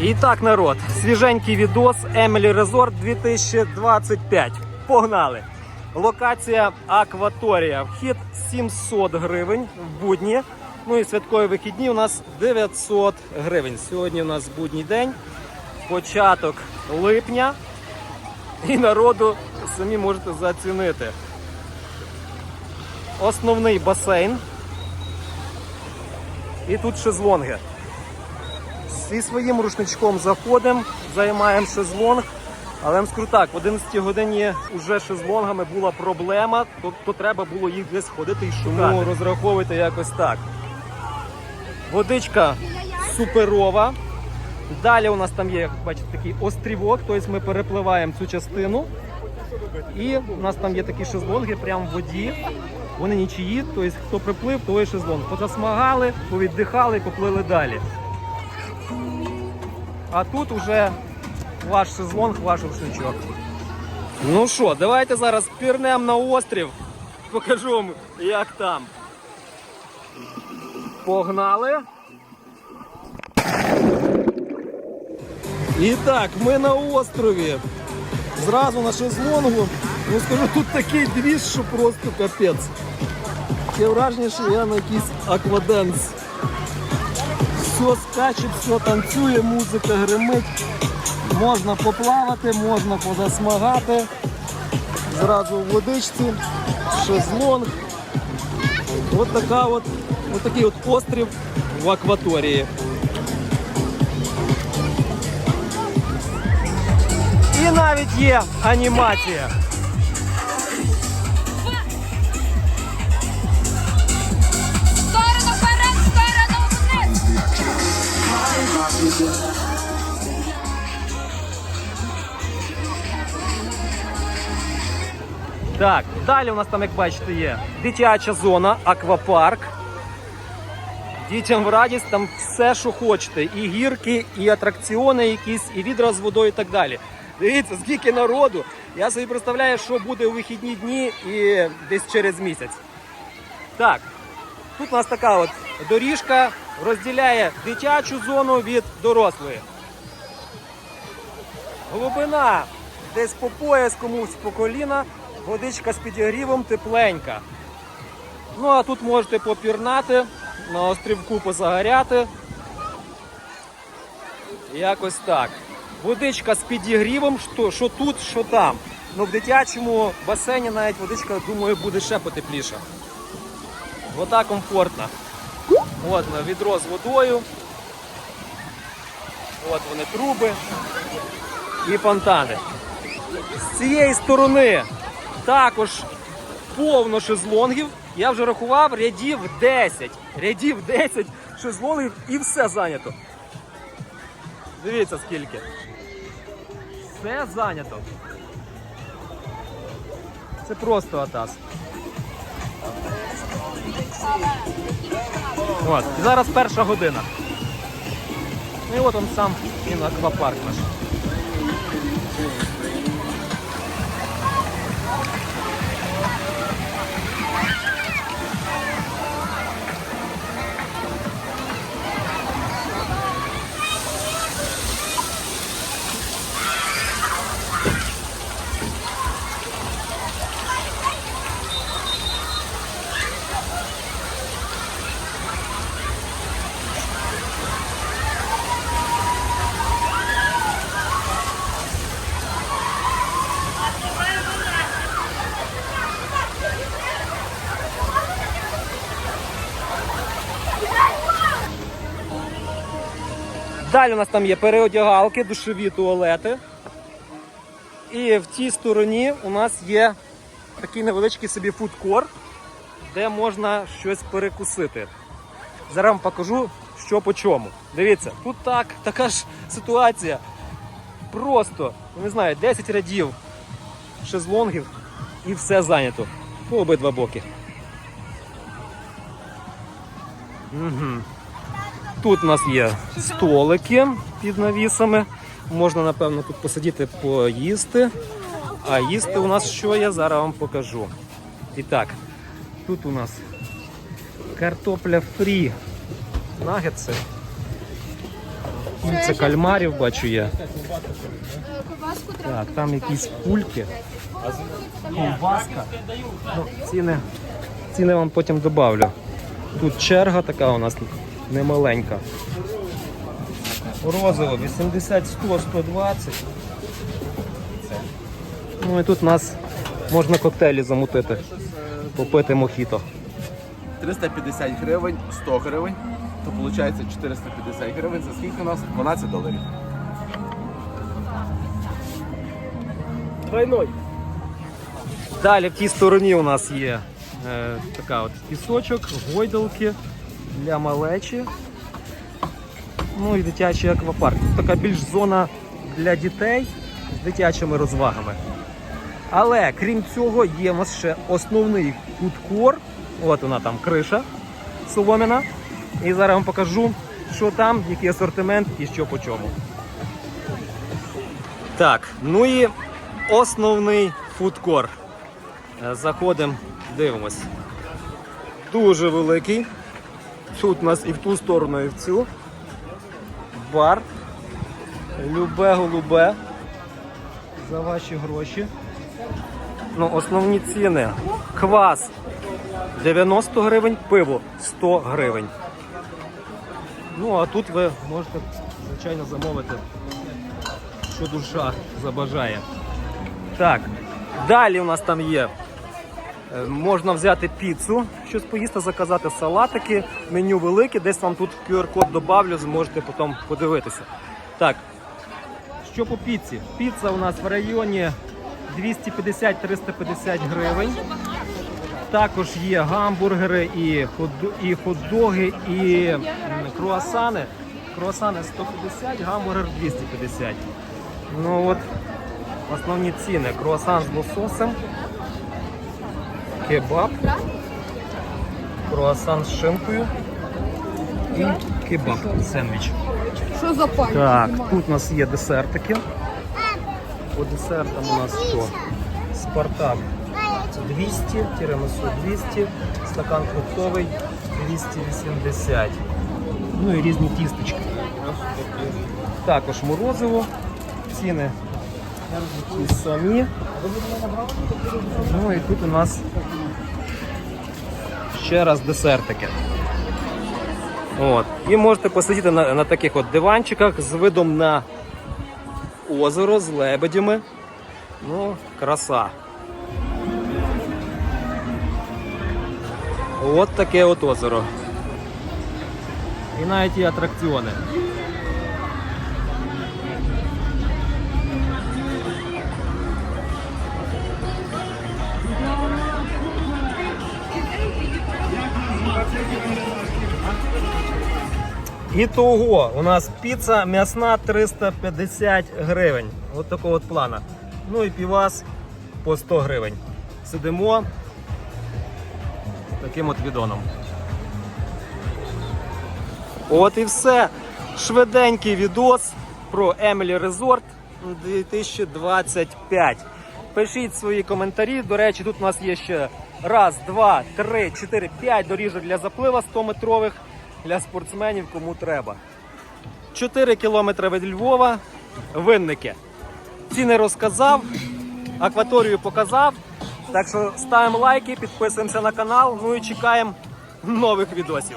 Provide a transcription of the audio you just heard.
І так, народ, свіженький відос Emily Resort 2025. Погнали! Локація Акваторія. Вхід 700 гривень в будні. Ну і святкові вихідні у нас 900 гривень. Сьогодні у нас будній день, початок липня. І народу самі можете зацінити. Основний басейн. І тут шезлонги. Зі своїм рушничком заходимо, займаємо шезлонг. Але я вам скажу так, в 11 годині вже шезлонгами була проблема, то, то треба було їх десь ходити і шукати. Тому розраховуйте якось так. Водичка суперова. Далі у нас там є, як бачите, такий острівок, тобто ми перепливаємо цю частину. І у нас там є такі шезлонги прямо в воді. Вони нічиї, тобто хто приплив, той шезлонг. Позасмагали, повіддихали і поплили далі. А тут уже ваш шезлонг, ваш рушничок. Ну що, давайте зараз пірнемо на острів. Покажу вам, як там. Погнали. І так, ми на острові. Зразу на шезлонгу. Ну скажу, тут такий двіж, що просто капець. Таке враження, що я на якийсь акваденс. Все скаче, все танцює, музика гримить. Можна поплавати, можна позасмагати. Зразу в водичці, шезлонг. От така от, от такий от острів в акваторії. І навіть є анімація. Так, далі у нас там, як бачите, є дитяча зона, аквапарк. Дітям в радість там все, що хочете. І гірки, і атракціони якісь, і відра з водою і так далі. Дивіться, скільки народу. Я собі представляю, що буде у вихідні дні і десь через місяць. Так, тут у нас така от доріжка розділяє дитячу зону від дорослої. Глибина десь по пояс, комусь по коліна, водичка з підігрівом тепленька. Ну а тут можете попірнати, на острівку позагоряти. Якось так. Водичка з підігрівом, що, що тут, що там. Ну в дитячому басейні навіть водичка, думаю, буде ще потепліша. Вода комфортна. От відро з водою. От вони труби і фонтани. З цієї сторони також повно шезлонгів. Я вже рахував рядів 10. Рядів 10 шезлонгів і все зайнято. Дивіться скільки. Все зайнято. Це просто атас. От. І зараз перша година. Ну і от он сам він аквапарк наш. Далі у нас там є переодягалки, душові туалети. І в тій стороні у нас є такий невеличкий собі фудкор, де можна щось перекусити. Зараз вам покажу, що по чому. Дивіться, тут так, така ж ситуація. Просто, не знаю, 10 рядів шезлонгів і все зайнято. По обидва боки. Угу. Тут у нас є столики під навісами. Можна, напевно, тут посидіти поїсти. А їсти у нас що я зараз вам покажу. І так, тут у нас картопля фрі. Нагетси. Кільце кальмарів бачу є. Так, там якісь пульки. Ковбаска. Ну, ціни, ціни вам потім добавлю. Тут черга така у нас немаленька. Розово 80, 100, 120. Ну і тут у нас можна коктейлі замутити, попити мохіто. 350 гривень, 100 гривень, то виходить 450 гривень. За скільки у нас? 12 доларів. Далі в тій стороні у нас є е, така от пісочок, гойдалки для малечі. Ну і дитячий аквапарк. Тут така більш зона для дітей з дитячими розвагами. Але крім цього, є у нас ще основний фудкор. От вона там криша соломіна. І зараз вам покажу, що там, який асортимент і що по чому. Так, ну і основний фудкор. Е, Заходимо, дивимось. Дуже великий. Тут у нас і в ту сторону, і в цю. Бар. Любе голубе. За ваші гроші. Ну, основні ціни. Квас 90 гривень, пиво 100 гривень. Ну, а тут ви можете, звичайно, замовити, що душа забажає. Так, далі у нас там є. Е, Можна взяти піцу, щось поїсти, заказати салатики, меню велике, десь вам тут QR-код добавлю, зможете потім подивитися. Так, що по піці? Піца у нас в районі 250-350 гривень. Також є гамбургери і хот-доги, і круасани. Круасани 150, гамбургер 250. Ну от основні ціни. Круасан з лососем, кебаб, круасан з шинкою і кебаб сендвіч. Що за пані? Так, тут у нас є десертики. По десертам у нас що? Спартак 200, тірамису 200, стакан фруктовий 280. Ну і різні тістечки. Також морозиво. Ціни ті самі. Ну і тут у нас ще раз десертики. От. І можете посидіти на, на таких от диванчиках з видом на озеро з лебедями. Ну, краса. От таке от озеро. І навіть і атракціони. І того у нас піца м'ясна 350 гривень. От такого от плана. Ну і півас по 100 гривень. Сидимо таким от відоном. От і все. Швиденький відос про Emily Resort 2025. Пишіть свої коментарі. До речі, тут у нас є ще раз, два, три, чотири, п'ять доріжок для заплива 100-метрових для спортсменів, кому треба. 4 кілометри від Львова, винники. Ціни розказав, акваторію показав. Так що ставимо лайки, підписуємося на канал, ну і чекаємо нових відосів.